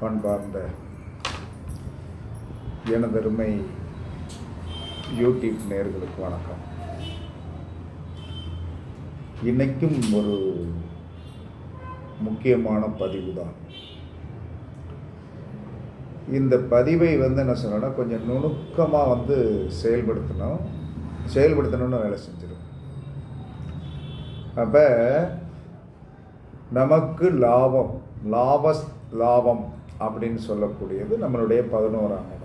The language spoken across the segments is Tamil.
பண்பார்ந்த எனதருமை யூடியூப் நேர்களுக்கு வணக்கம். இன்றைக்கும் ஒரு முக்கியமான பதிவு தான் இந்த பதிவை வந்து என்ன சொன்னோன்னா கொஞ்சம் நுணுக்கமாக வந்து செயல்படுத்தணும். செயல்படுத்தணும்னு வேலை செஞ்சிடும் அப்போ நமக்கு லாபம் லாபஸ் லாபம். அப்படின்னு சொல்லக்கூடியது நம்மளுடைய பதினோராம் இடம்.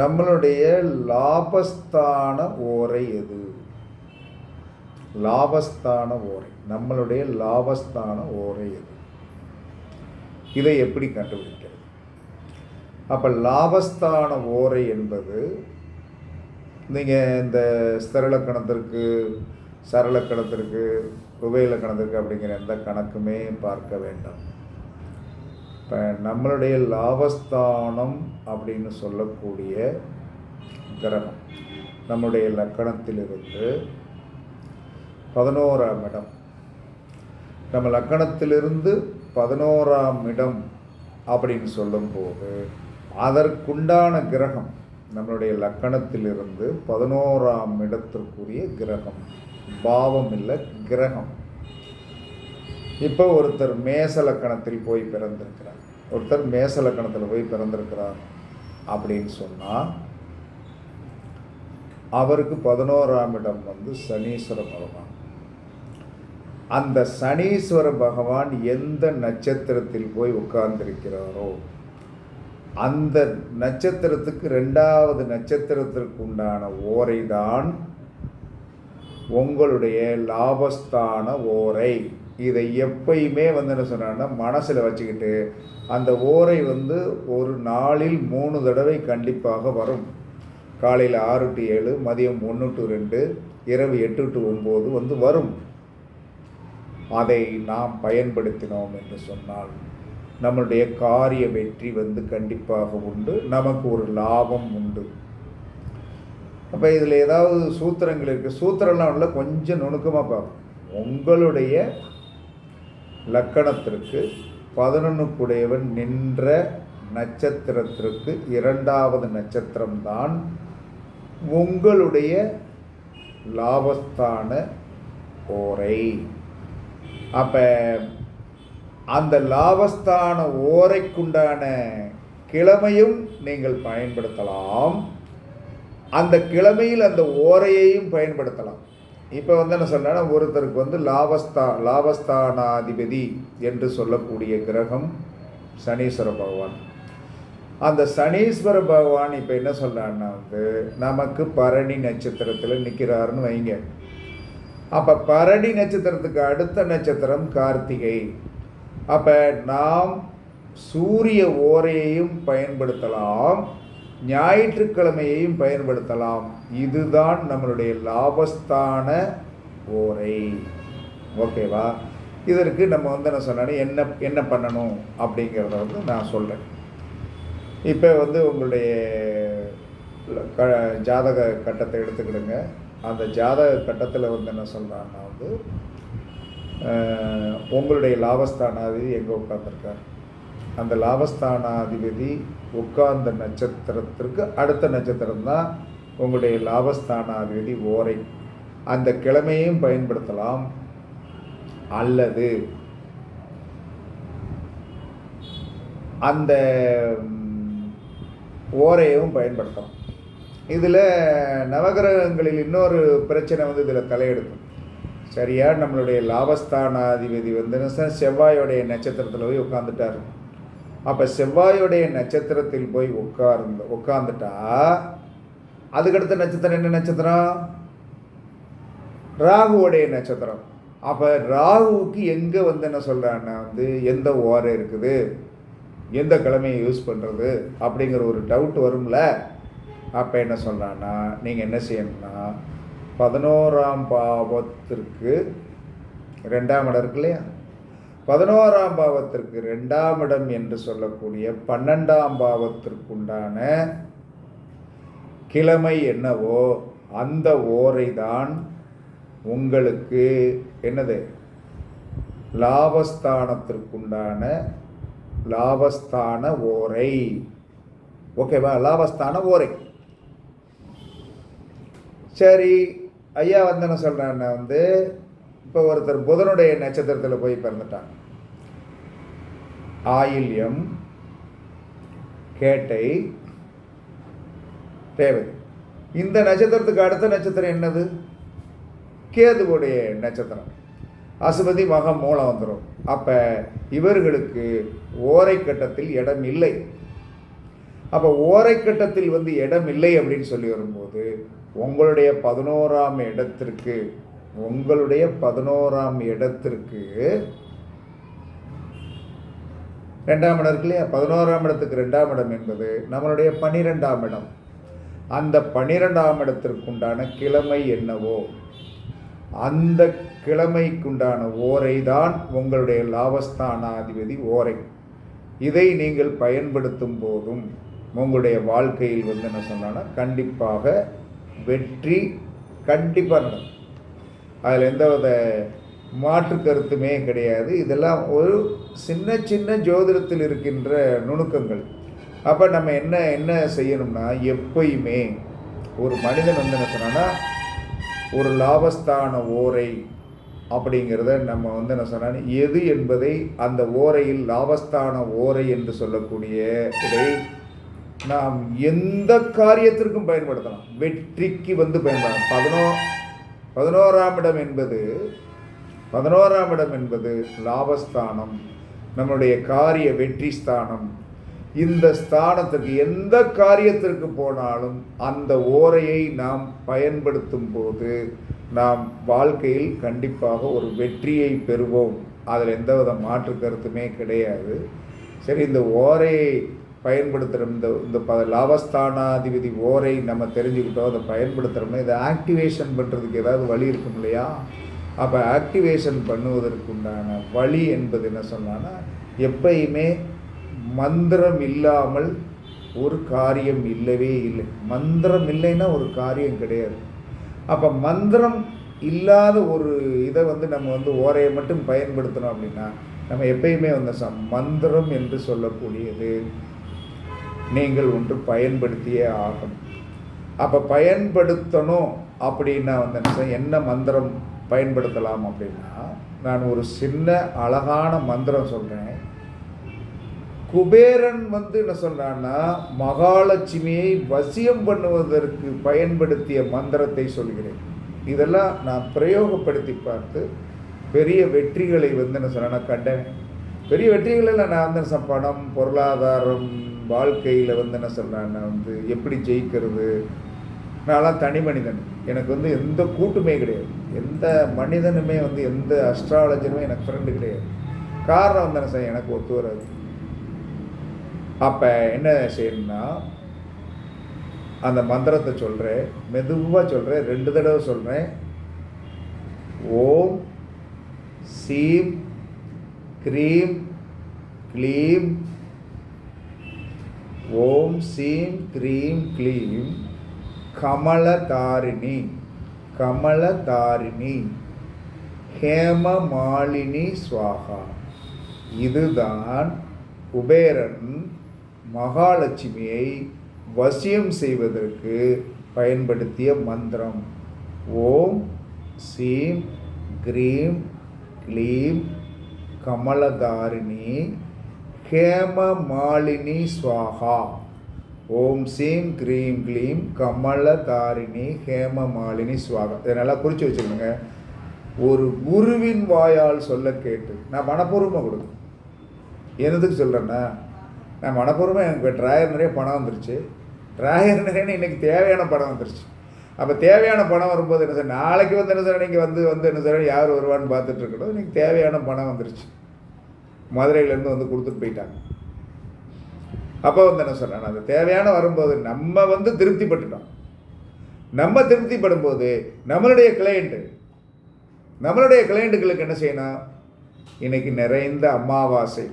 நம்மளுடைய லாபஸ்தான ஓரை எது? லாபஸ்தான ஓரை. நம்மளுடைய லாபஸ்தான ஓரை எது? இதை எப்படி கண்டுபிடிக்கிறது? அப்போ லாபஸ்தான ஓரை என்பது நீங்கள் இந்த ஸ்திரலக்கணத்திற்கு சரளக்கணத்திற்கு உபயலக்கணத்திற்கு அப்படிங்கிற எந்த கணக்குமே பார்க்க வேண்டாம். இப்போ நம்மளுடைய லாபஸ்தானம் அப்படின்னு சொல்லக்கூடிய கிரகம் நம்முடைய லக்கணத்திலிருந்து பதினோராம் இடம். நம்ம லக்கணத்திலிருந்து பதினோராம் இடம் அப்படின்னு சொல்லும்போது அதற்குண்டான கிரகம் நம்மளுடைய லக்கணத்திலிருந்து பதினோராம் இடத்திற்குரிய கிரகம். பாவம் இல்லை கிரகம். இப்போ ஒருத்தர் மேச லக்கணத்தில் போய் பிறந்திருக்கிறார். ஒருத்தர் மேசலக்கணத்தில் போய் பிறந்திருக்கிறார் அப்படின்னு சொன்னால் அவருக்கு பதினோராம் இடம் வந்து சனீஸ்வர பகவான். அந்த சனீஸ்வர பகவான் எந்த நட்சத்திரத்தில் போய் உட்கார்ந்திருக்கிறாரோ அந்த நட்சத்திரத்துக்கு ரெண்டாவது நட்சத்திரத்திற்கு உண்டான ஓரை தான் உங்களுடைய லாபஸ்தான ஓரை. இதை எப்பயுமே வந்து என்ன சொன்னான்னா மனசில் வச்சுக்கிட்டு அந்த ஓரை வந்து ஒரு நாளில் மூணு தடவை கண்டிப்பாக வரும். காலையில் ஆறு டு ஏழு மதியம் ஒன்று டு ரெண்டு இரவு எட்டு டு ஒம்பது வந்து வரும். அதை நாம் பயன்படுத்தினோம் என்று சொன்னால் நம்மளுடைய காரிய வெற்றி வந்து கண்டிப்பாக உண்டு. நமக்கு ஒரு லாபம் உண்டு. அப்போ இதில் ஏதாவது சூத்திரங்கள் இருக்குது சூத்திரம்லாம் உள்ள கொஞ்சம் நுணுக்கமாக பார்ப்போம். உங்களுடைய லக்கணத்திற்கு பதினொன்றுக்குடையவன் நின்ற நட்சத்திரத்திற்கு இரண்டாவது நட்சத்திரம்தான் உங்களுடைய லாபஸ்தான ஓரை. அப்போ அந்த லாபஸ்தான ஓரைக்குண்டான கிழமையும் நீங்கள் பயன்படுத்தலாம். அந்த கிழமையில் அந்த ஓரையையும் பயன்படுத்தலாம். இப்போ வந்து என்ன சொன்னா ஒருத்தருக்கு வந்து லாபஸ்தா லாபஸ்தானாதிபதி என்று சொல்லக்கூடிய கிரகம் சனீஸ்வர பகவான். அந்த சனீஸ்வர பகவான் இப்போ என்ன சொல்கிறான்னா வந்து நமக்கு பரணி நட்சத்திரத்தில் நிற்கிறாருன்னு வைங்க. அப்போ பரணி நட்சத்திரத்துக்கு அடுத்த நட்சத்திரம் கார்த்திகை. அப்போ நாம் சூரிய ஓரையையும் பயன்படுத்தலாம். ஞாயிற்றுக்கிழமையையும் பயன்படுத்தலாம். இதுதான் நம்மளுடைய லாபஸ்தான ஓரை. ஓகேவா? இதற்கு நம்ம வந்து என்ன சொன்னா என்ன என்ன பண்ணணும் அப்படிங்கிறத வந்து நான் சொல்கிறேன் இப்போ வந்து உங்களுடைய க ஜாதக கட்டத்தை எடுத்துக்கிடுங்க. அந்த ஜாதக கட்டத்தில் வந்து என்ன சொல்கிறான்னா வந்து உங்களுடைய லாபஸ்தானாதி எங்கே உட்காந்துருக்காரு அந்த லாபஸ்தானாதிபதி உட்கார்ந்த நட்சத்திரத்திற்கு அடுத்த நட்சத்திரம் தான் உங்களுடைய லாபஸ்தானாதிபதி ஓரை. அந்த கிழமையும் பயன்படுத்தலாம். அல்லது அந்த ஓரையும் பயன்படுத்தலாம். இதில் நவகிரகங்களில் இன்னொரு பிரச்சனை வந்து இதில் தலையெடுக்கும். சரியா? நம்மளுடைய லாபஸ்தானாதிபதி வந்து செவ்வாயோடைய நட்சத்திரத்தில் போய் உட்காந்துட்டார் அப்போ செவ்வாயோடைய நட்சத்திரத்தில் போய் உட்கார்ந்து உட்காந்துட்டா அதுக்கடுத்த நட்சத்திரம் என்ன நட்சத்திரம்? ராகுவோடைய நட்சத்திரம். அப்போ ராகுவுக்கு எங்கே வந்து என்ன சொல்கிறான்னா வந்து எந்த ஓரை இருக்குது? எந்த கிழமையை யூஸ் பண்ணுறது அப்படிங்கிற ஒரு டவுட் வரும்ல. அப்போ என்ன சொல்கிறான்னா நீங்கள் என்ன செய்யணும்னா பதினோராம் பாவத்திற்கு ரெண்டாம் இடம் இருக்கு இல்லையா? பதினோராம் பாவத்திற்கு ரெண்டாம் இடம் என்று சொல்லக்கூடிய பன்னெண்டாம் பாவத்திற்குண்டான கிழமை என்னவோ அந்த ஓரை தான் உங்களுக்கு என்னது? லாபஸ்தானத்திற்குண்டான லாபஸ்தான ஓரை. ஓகேவா லாபஸ்தான ஓரை. சரி ஐயா வந்து என்ன சொல்கிறேன்னா வந்து இப்போ ஒருத்தர் புதனுடைய நட்சத்திரத்தில் போய் பிறந்துட்டாங்க. ஆயில்யம் கேட்டை தேவை. இந்த நட்சத்திரத்துக்கு அடுத்த நட்சத்திரம் என்னது? கேதுவுடைய நட்சத்திரம். அசுபதி மகம் மூலம் வந்துடும் அப்போ இவர்களுக்கு ஓரைக்கட்டத்தில் இடம் இல்லை. அப்போ ஓரைக்கட்டத்தில் வந்து இடம் இல்லை அப்படின்னு சொல்லி வரும்போது உங்களுடைய பதினோராம் இடத்திற்கு உங்களுடைய பதினோராம் இடத்திற்கு ரெண்டாம் இடம் இருக்கு இல்லையா? பதினோராம் இடத்துக்கு ரெண்டாம் இடம் என்பது நம்மளுடைய பனிரெண்டாம் இடம். அந்த பனிரெண்டாம் இடத்திற்குண்டான கிழமை என்னவோ அந்த கிழமைக்குண்டான ஓரை தான் உங்களுடைய லாபஸ்தானாதிபதி ஓரை. இதை நீங்கள் பயன்படுத்தும் போதும் உங்களுடைய வாழ்க்கையில் வந்து என்ன சொன்னான்னா கண்டிப்பாக வெற்றி கண்டிப்பாக நடக்கும். அதில் எந்த வித மாற்று கருத்துமே கிடையாது. இதெல்லாம் ஒரு சின்ன சின்ன ஜோதிடத்தில் இருக்கின்ற நுணுக்கங்கள். அப்போ நம்ம என்ன என்ன செய்யணும்னா எப்பயுமே ஒரு மனிதன் வந்து என்ன சொன்னான்னா ஒரு லாபஸ்தான ஓரை அப்படிங்கிறத நம்ம வந்து என்ன சொன்னா எது என்பதை அந்த ஓரையில் லாபஸ்தான ஓரை என்று சொல்லக்கூடிய இதை நாம் எந்த காரியத்திற்கும் பயன்படுத்தலாம். வெற்றிக்கு வந்து பயன்படலாம் பதினோ பதினோராம் இடம் என்பது பதினோராம் இடம் என்பது லாபஸ்தானம் நம்மளுடைய காரிய வெற்றி ஸ்தானம். இந்த ஸ்தானத்துக்கு எந்த காரியத்திற்கு போனாலும் அந்த ஓரையை நாம் பயன்படுத்தும் போது நாம் வாழ்க்கையில் கண்டிப்பாக ஒரு வெற்றியை பெறுவோம். அதில் எந்தவித மாற்று கருத்துமே கிடையாது. சரி இந்த ஓரையை பயன்படுத்துகிற இந்த இந்த ப லாபஸ்தானாதிபதி ஓரை நம்ம தெரிஞ்சுக்கிட்டோம். அதை பயன்படுத்துகிறோம்னா இதை ஆக்டிவேஷன் பண்ணுறதுக்கு ஏதாவது வழி இருக்கும் இல்லையா? அப்போ ஆக்டிவேஷன் பண்ணுவதற்குண்டான வழி என்பது என்ன சொன்னான்னா எப்பயுமே மந்திரம் இல்லாமல் ஒரு காரியம் இல்லவே இல்லை. மந்திரம் இல்லைன்னா ஒரு காரியம் கிடையாது. அப்போ மந்திரம் இல்லாத ஒரு இதை வந்து நம்ம வந்து ஓரையை மட்டும் பயன்படுத்தணும் அப்படின்னா நம்ம எப்பயுமே வந்து ச மந்திரம் என்று சொல்லக்கூடியது. நீங்கள் ஒன்று பயன்படுத்தியே ஆகும் அப்போ பயன்படுத்தணும் அப்படின்னா வந்து என்ன என்ன மந்திரம் பயன்படுத்தலாம் அப்படின்னா நான் ஒரு சின்ன அழகான மந்திரம் சொல்கிறேன் குபேரன் வந்து என்ன சொல்றான்னா மகாலட்சுமியை வசியம் பண்ணுவதற்கு பயன்படுத்திய மந்திரத்தை சொல்கிறேன். இதெல்லாம் நான் பிரயோகப்படுத்தி பார்த்து பெரிய வெற்றிகளை வந்து என்ன சொன்னேன்னா கண்டேன். பெரிய வெற்றிகளில் நான் வந்து பணம் பொருளாதாரம் வாழ்க்கையில் வந்து என்ன சொல்கிறேன் நான் வந்து எப்படி ஜெயிக்கிறது? நான்லாம் தனி மனிதன். எனக்கு வந்து எந்த கூட்டுமே கிடையாது. எந்த மனிதனுமே வந்து எந்த அஸ்ட்ராலஜருமே எனக்கு ஃப்ரெண்டு கிடையாது. காரணம் வந்து என்ன சார் எனக்கு ஒத்து வராது. அப்போ என்ன செய்யணும்னா அந்த மந்திரத்தை சொல்கிறேன் மெதுவாக சொல்கிறேன் ரெண்டு தடவை சொல்கிறேன் ஓம் சீம் க்ரீம் க்ளீம் ஓம் சீம் க்ரீம் க்ளீம் கமலதாரிணி கமலதாரிணி ஹேமமாலினி சுவாகா. இதுதான் குபேரன் மகாலட்சுமியை வசியம் செய்வதற்கு பயன்படுத்திய மந்திரம். ஓம் சீம் க்ரீம் க்ளீம் கமலதாரிணி ஹேமமாலினி ஸ்வாகா ஓம் சீம் க்ரீம் க்ளீம் கமலதாரிணி ஹேமமாலினி ஸ்வாகா இதை நல்லா குறித்து வச்சுக்கோங்க ஒரு குருவின் வாயால் சொல்ல கேட்டு நான் மனப்பூர்வமாக கொடுக்கும் என்னதுக்கு சொல்கிறேன்னா நான் மனப்பூர்வமாக எனக்கு ட்ராயர் நிறைய பணம் வந்துருச்சு. ட்ராயர் நிறைய இன்றைக்கி தேவையான பணம் வந்துருச்சு. அப்போ தேவையான பணம் வரும்போது என்ன சார் நாளைக்கு வந்து என்ன சார் நீங்கள் வந்து வந்து என்ன சார் யார் வருவான்னு பார்த்துட்ருக்கணும் இன்றைக்கி இன்னைக்கு தேவையான பணம் வந்துருச்சு. மதுரையிலேருந்து வந்து கொடுத்துட்டு போயிட்டாங்க. அப்போ வந்து என்ன சொன்னேன் அந்த தேவையான வரும்போது நம்ம வந்து திருப்திப்பட்டுட்டோம். நம்ம திருப்திப்படும்போது நம்மளுடைய கிளையண்ட்டு நம்மளுடைய கிளையண்ட்டுகளுக்கு என்ன செய்யணும்? இன்றைக்கி நிறைந்த அமாவாசை.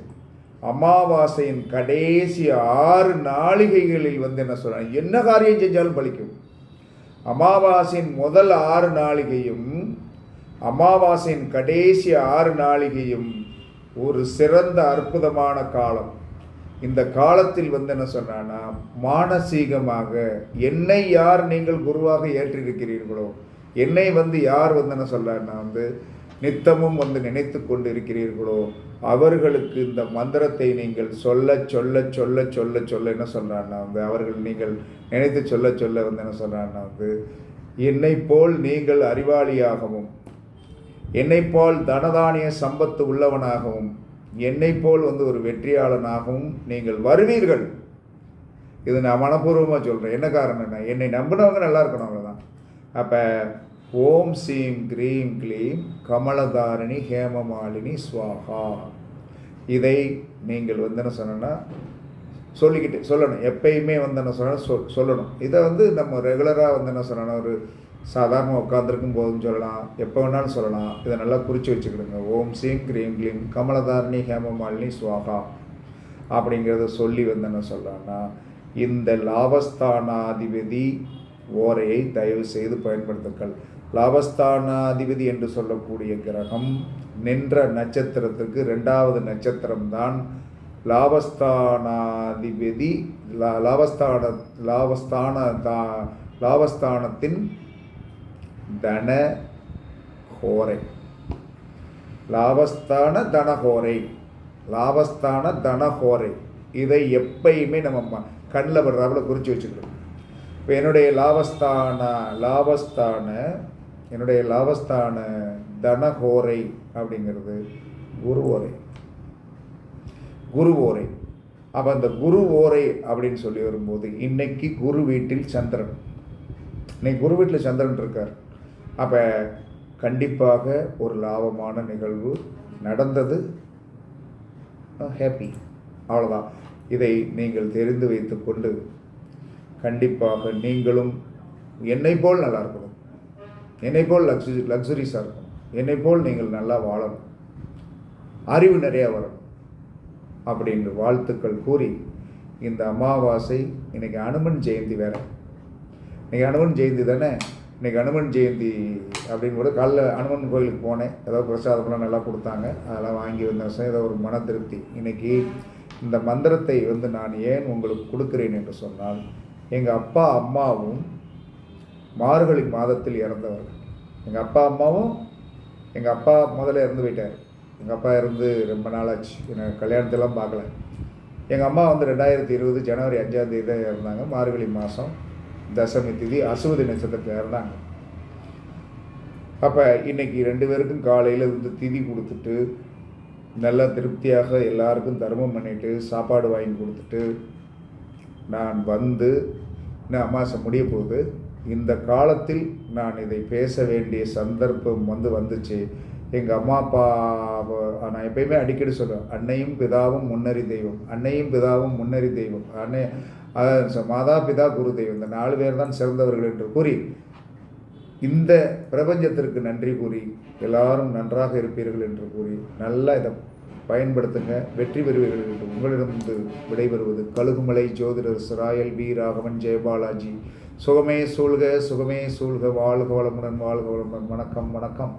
அமாவாசையின் கடைசி ஆறு நாளிகைகளில் வந்து என்ன சொல்கிறாங்க என்ன காரியம் செஞ்சாலும் பலிக்கும். அமாவாசையின் முதல் ஆறு நாளிகையும் அமாவாசையின் கடைசி ஆறு நாளிகையும் ஒரு சிறந்த அற்புதமான காலம். இந்த காலத்தில் வந்து என்ன சொன்னான்னா மானசீகமாக என்னை யார் நீங்கள் குருவாக ஏற்றிருக்கிறீர்களோ என்னை வந்து யார் வந்து என்ன சொல்கிறன்னா வந்து நித்தமும் வந்து நினைத்து கொண்டு இருக்கிறீர்களோ அவர்களுக்கு இந்த மந்திரத்தை நீங்கள் சொல்ல சொல்ல சொல்ல சொல்ல சொல்ல என்ன சொல்கிறான்னா வந்து அவர்கள் நீங்கள் நினைத்து சொல்ல சொல்ல வந்து என்ன சொல்கிறான்னா வந்து என்னை போல் நீங்கள் அறிவாளியாகவும் என்னைப்போல் தனதானிய சம்பத்து உள்ளவனாகவும் என்னைப்போல் வந்து ஒரு வெற்றியாளனாகவும் நீங்கள் வருவீர்கள். இது நான் மனப்பூர்வமாக சொல்கிறேன் என்ன காரணம்னா என்னை? நம்பினவங்க நல்லா இருக்கணும் அவ்வளோதான் அப்போ ஓம் சீம் கிரீம் க்ளீம் கமலதாரிணி ஹேமமாலினி ஸ்வாஹா இதை நீங்கள் வந்து என்ன சொன்னோன்னா சொல்லிக்கிட்டு சொல்லணும். எப்பயுமே வந்து என்ன சொன்னால் சொல் சொல்லணும். இதை வந்து நம்ம ரெகுலராக வந்து என்ன சொல்லணும்? ஒரு சாதாரண உட்காந்துருக்கும் போதும் சொல்லலாம் எப்போ வேணாலும் சொல்லலாம். இதை நல்லா குறித்து வச்சுக்கிடுங்க. ஓம் சீம் க்ரீம் க்ளீம் கமலதாரணி ஹேமமாலினி சுவாகா அப்படிங்கிறத சொல்லி வந்து என்ன சொல்லலாம்னா இந்த லாபஸ்தானாதிபதி ஓரையை தயவு செய்து பயன்படுத்துங்கள். லாபஸ்தானாதிபதி என்று சொல்லக்கூடிய கிரகம் நின்ற நட்சத்திரத்திற்கு ரெண்டாவது நட்சத்திரம்தான் லாபஸ்தானாதிபதி லாபஸ்தான லாபஸ்தான தா லாபஸ்தானத்தின் தன ஹோரை லாபஸ்தான தனஹோரை. லாபஸ்தான தனஹோரை. இதை எப்பயுமே நம்ம கண்ணில் படுறாப்புல குறித்து வச்சுக்கணும். இப்போ என்னுடைய லாபஸ்தான லாபஸ்தான என்னுடைய லாபஸ்தான தனஹோரை அப்படிங்கிறது குரு ஓரை குரு ஓரை அப்போ அந்த குரு ஓரை அப்படின்னு சொல்லி வரும்போது இன்னைக்கு குரு வீட்டில் சந்திரன். இன்னைக்கு குரு வீட்டில் சந்திரன் இருக்கார். அப்போ கண்டிப்பாக ஒரு லாபமான நிகழ்வு நடந்தது. ஹாப்பி அவ்வளோதான் இதை நீங்கள் தெரிந்து வைத்துக்கொண்டு கண்டிப்பாக நீங்களும் என்னை போல் நல்லா இருக்கணும். என்னை போல் லக்ஸு லக்ஸுரிஸாக இருக்கணும். என்னை போல் நீங்கள் நல்லா வாழணும். அறிவு நிறையா வரணும். அப்படின்ற வாழ்த்துக்கள் கூறி இந்த அமாவாசை இன்றைக்கி அனுமன் ஜெயந்தி வேற. இன்றைக்கி அனுமன் ஜெயந்தி தானே? இன்றைக்கி அனுமன் ஜெயந்தி அப்படின்னு கூட காலைல அனுமன் கோயிலுக்கு போனேன். ஏதோ பிரசாதம்லாம் நல்லா கொடுத்தாங்க. அதெல்லாம் வாங்கி வந்தேன் ஏதோ ஒரு மன திருப்தி. இன்னைக்கு இந்த மந்திரத்தை வந்து நான் ஏன் உங்களுக்கு கொடுக்குறேன் என்று சொன்னால் எங்கள் அப்பா அம்மாவும் மார்கழி மாதத்தில் இறந்தவர்கள். எங்கள் அப்பா அம்மாவும் எங்கள் அப்பா முதல்ல இறந்து போயிட்டார். எங்கள் அப்பா இருந்து ரொம்ப நாளாச்சு. எனக்கு கல்யாணத்தெல்லாம் பார்க்கல. எங்கள் அம்மா வந்து ரெண்டாயிரத்தி இருபது ஜனவரி அஞ்சாம் தேதி தான் இறந்தாங்க. மார்கழி மாதம். தசமி திதி அசுவதி நட்சத்திரத்தில் இறந்தாங்க. அப்போ இன்னைக்கு ரெண்டு பேருக்கும் காலையில் வந்து திதி கொடுத்துட்டு நல்லா திருப்தியாக எல்லாருக்கும் தர்மம் பண்ணிட்டு சாப்பாடு வாங்கி கொடுத்துட்டு நான் வந்து நான் அமாசை முடிய போகுது. இந்த காலத்தில் நான் இதை பேச வேண்டிய சந்தர்ப்பம் வந்து வந்துச்சு. எங்கள் அம்மா அப்பா நான் எப்பயுமே அடிக்கடி சொல்லுவேன் அன்னையும் பிதாவும் முன்னறி தெய்வம் அன்னையும் பிதாவும் முன்னறி தெய்வம் அன்னை மாதா பிதா குரு தெய்வம். இந்த நாலு பேர் தான் சிறந்தவர்கள் என்று கூறி இந்த பிரபஞ்சத்திற்கு நன்றி கூறி எல்லாரும் நன்றாக இருப்பீர்கள் என்று கூறி நல்லா இதை பயன்படுத்துங்க. வெற்றி பெறுவீர்கள் என்று உங்களிடமிருந்து விடைபெறுவது கழுகுமலை ஜோதிடர் சிராயல் பி ராகவன் ஜெயபாலாஜி சுகமே சூழ்க சுகமே சூழ்க. வாழ்க வளமுடன் வாழ்க வளமுடன். வணக்கம் வணக்கம்.